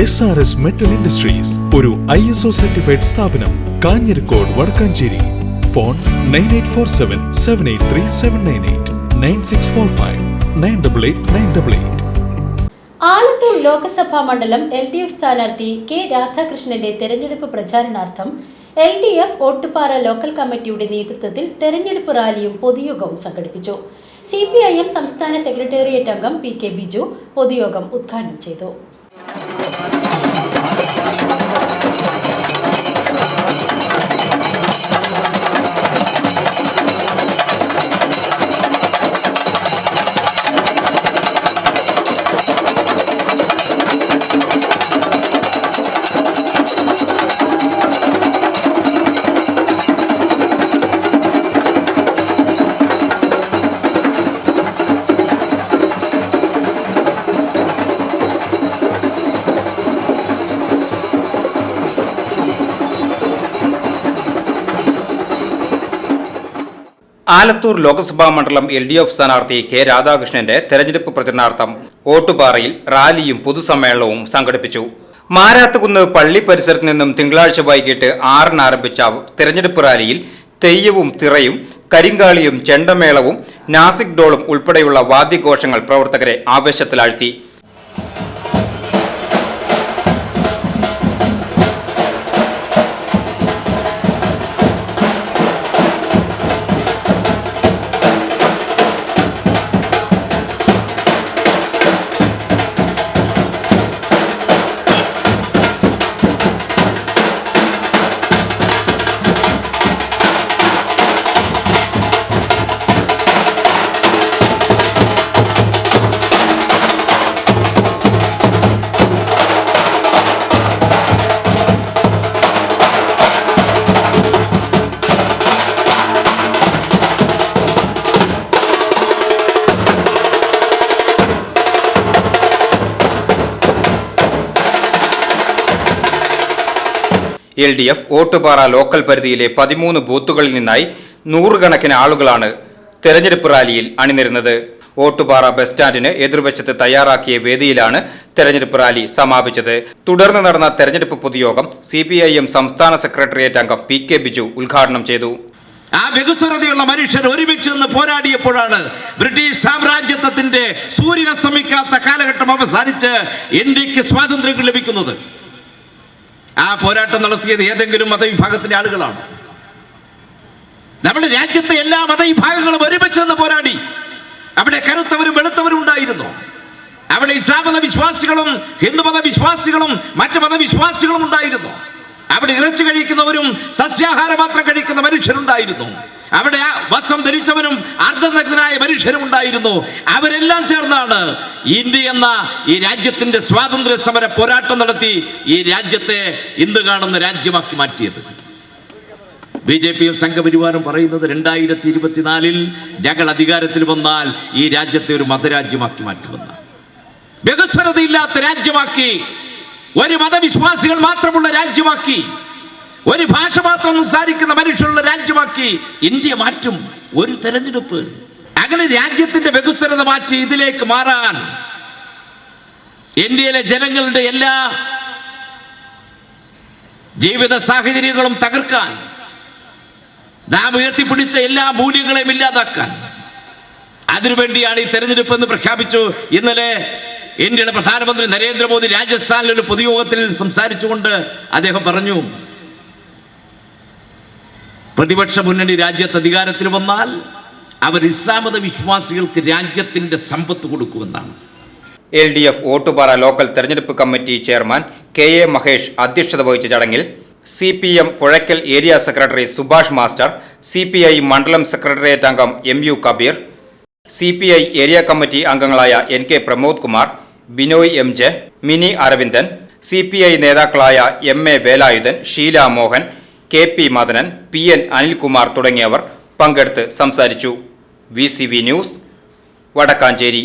S R S metal industries ഒരു I S O certified സ്ഥാപനം Kanjirakode Wadakkanchery. Phone nine eight four seven seven eight three seven nine eight nine six four five nine double eight nine double eight Alathur Lok Sabha മണ്ഡലം L D F സ്ഥാനാർത്ഥി K രാധാകൃഷ്ണന്റെ തെരഞ്ഞെടുപ്പ് പ്രചാരണാർത്ഥം L D F Ottupara local കമ്മിറ്റിയുടെ നേതൃത്വത്തിൽ തെരഞ്ഞെടുപ്പ് റാലിയും പൊതുയോഗവും സംഘടിപ്പിച്ചു. സി പി ഐ എം സംസ്ഥാന സെക്രട്ടേറിയറ്റ് അംഗം പി കെ ബിജു പൊതുയോഗം ഉദ്ഘാടനം ചെയ്തു. ハハハハ! ആലത്തൂർ ലോക്സഭാ മണ്ഡലം എൽ ഡി എഫ് സ്ഥാനാർത്ഥി കെ രാധാകൃഷ്ണന്റെ തെരഞ്ഞെടുപ്പ് പ്രചരണാർത്ഥം ഓട്ടുപാറയിൽ റാലിയും പൊതുസമ്മേളനവും സംഘടിപ്പിച്ചു. മാരാത്തുകുന്ന് പള്ളി പരിസരത്ത് നിന്നും തിങ്കളാഴ്ച വൈകിട്ട് ആറിന് ആരംഭിച്ച തെരഞ്ഞെടുപ്പ് റാലിയിൽ തെയ്യവും തിറയും കരിങ്കാളിയും ചെണ്ടമേളവും നാസിക് ഡോളും ഉൾപ്പെടെയുള്ള വാദ്യഘോഷങ്ങൾ പ്രവർത്തകരെ ആവേശത്തിലാഴ്ത്തി. L D F Ottupara local പരിധിയിലെ പതിമൂന്ന് ബൂത്തുകളിൽ നിന്നായി നൂറുകണക്കിന് ആളുകളാണ് തെരഞ്ഞെടുപ്പ് റാലിയിൽ അണിനിരുന്നത്. ഓട്ടുപാറ ബസ് സ്റ്റാൻഡിന് എതിർവശത്ത് തയ്യാറാക്കിയ വേദിയിലാണ് തെരഞ്ഞെടുപ്പ് റാലി സമാപിച്ചത്. തുടർന്ന് നടന്ന തെരഞ്ഞെടുപ്പ് പൊതുയോഗം സി പി ഐ എം സംസ്ഥാന സെക്രട്ടേറിയറ്റ് അംഗം പി കെ ബിജു ഉദ്ഘാടനം ചെയ്തു. ആ വികസ്വരതയുള്ള മനുഷ്യർ ഒരുമിച്ച് നിന്ന് പോരാടിയപ്പോഴാണ് ബ്രിട്ടീഷ് സാമ്രാജ്യത്വത്തിന്റെ സൂര്യനസ്തമിക്കാത്ത കാലഘട്ടം അവസാനിച്ച് ഇന്ത്യയ്ക്ക് സ്വാതന്ത്ര്യം ലഭിക്കുന്നത്. ആ പോരാട്ടം നടത്തിയത് ഏതെങ്കിലും മതവിഭാഗത്തിന്റെ ആളുകളാണ്. നമ്മുടെ രാജ്യത്തെ എല്ലാ മതവിഭാഗങ്ങളും ഒരുമിച്ച് നിന്ന് പോരാടി. അവിടെ കറുത്തവരും വെളുത്തവരും ഉണ്ടായിരുന്നു. അവിടെ ഇസ്ലാം വിശ്വാസികളും ഹിന്ദു മത വിശ്വാസികളും മറ്റു മതവിശ്വാസികളും ഉണ്ടായിരുന്നു. അവിടെ ഇറച്ചി കഴിക്കുന്നവരും സസ്യാഹാരം മാത്രം കഴിക്കുന്ന മനുഷ്യരുണ്ടായിരുന്നു. അവിടെ ആ വസ്ത്രം ധരിച്ചവരും അർദ്ധനഗ്നായ മനുഷ്യരും ഉണ്ടായിരുന്നു. അവരെല്ലാം ചേർന്നാണ് ഇന്ത്യ എന്ന ഈ രാജ്യത്തിന്റെ സ്വാതന്ത്ര്യ സമര പോരാട്ടം നടത്തി ഈ രാജ്യത്തെ ഇന്ന് കാണുന്ന രാജ്യമാക്കി മാറ്റിയത്. ബി ജെ പിയും സംഘപരിവാരം പറയുന്നത് രണ്ടായിരത്തി ഇരുപത്തിനാലിൽ ഞങ്ങൾ അധികാരത്തിൽ വന്നാൽ ഈ രാജ്യത്തെ ഒരു മതരാജ്യമാക്കി മാറ്റുമെന്ന് വികസ്വരതയില്ലാത്ത രാജ്യമാക്കി ഒരു മതവിശ്വാസികൾ മാത്രമുള്ള രാജ്യമാക്കി ഒരു ഭാഷ മാത്രം സംസാരിക്കുന്ന മനുഷ്യരുള്ള രാജ്യമാക്കി ഇന്ത്യ മാറ്റും ഒരു തെരഞ്ഞെടുപ്പ്. അങ്ങനെ രാജ്യത്തിന്റെ ബഹുസ്വരത മാറ്റി ഇതിലേക്ക് മാറാൻ ഇന്ത്യയിലെ ജനങ്ങളുടെ എല്ലാ ജീവിത സാഹചര്യങ്ങളും തകർക്കാൻ നാം ഉയർത്തിപ്പിടിച്ച എല്ലാ മൂല്യങ്ങളെയും ഇല്ലാതാക്കാൻ. അതിനുവേണ്ടിയാണ് ഈ തെരഞ്ഞെടുപ്പ് എന്ന് പ്രഖ്യാപിച്ചു. ഇന്നലെ ഇന്ത്യയുടെ പ്രധാനമന്ത്രി നരേന്ദ്രമോദി രാജസ്ഥാനിൽ ഒരു പൊതുയോഗത്തിൽ സംസാരിച്ചുകൊണ്ട് അദ്ദേഹം പറഞ്ഞു പ്രതിപക്ഷ മുന്നണി രാജ്യത്ത് അധികാരത്തിൽ വന്നാൽ അവർ ഇസ്ലാമത വിശ്വാസികൾക്ക് രാജ്യത്തിന്റെ സമ്പത്ത് കൊടുക്കുമെന്നാണ്. L D F Ottupara local തെരഞ്ഞെടുപ്പ് committee chairman K A Mahesh അധ്യക്ഷത വഹിച്ച ചടങ്ങിൽ C P M Puzhakkal area secretary Subhash master C P I മണ്ഡലം സെക്രട്ടേറിയറ്റ് അംഗം M U Kabeer C P I area committee അംഗങ്ങളായ N K Pramod Kumar Binoy M J Mini Aravindan C P I നേതാക്കളായ M A Velayudhan Sheela Mohan K P Madanan P N Anilkumar തുടങ്ങിയവർ പങ്കെടുത്ത് സംസാരിച്ചു. V news Wadakkanchery.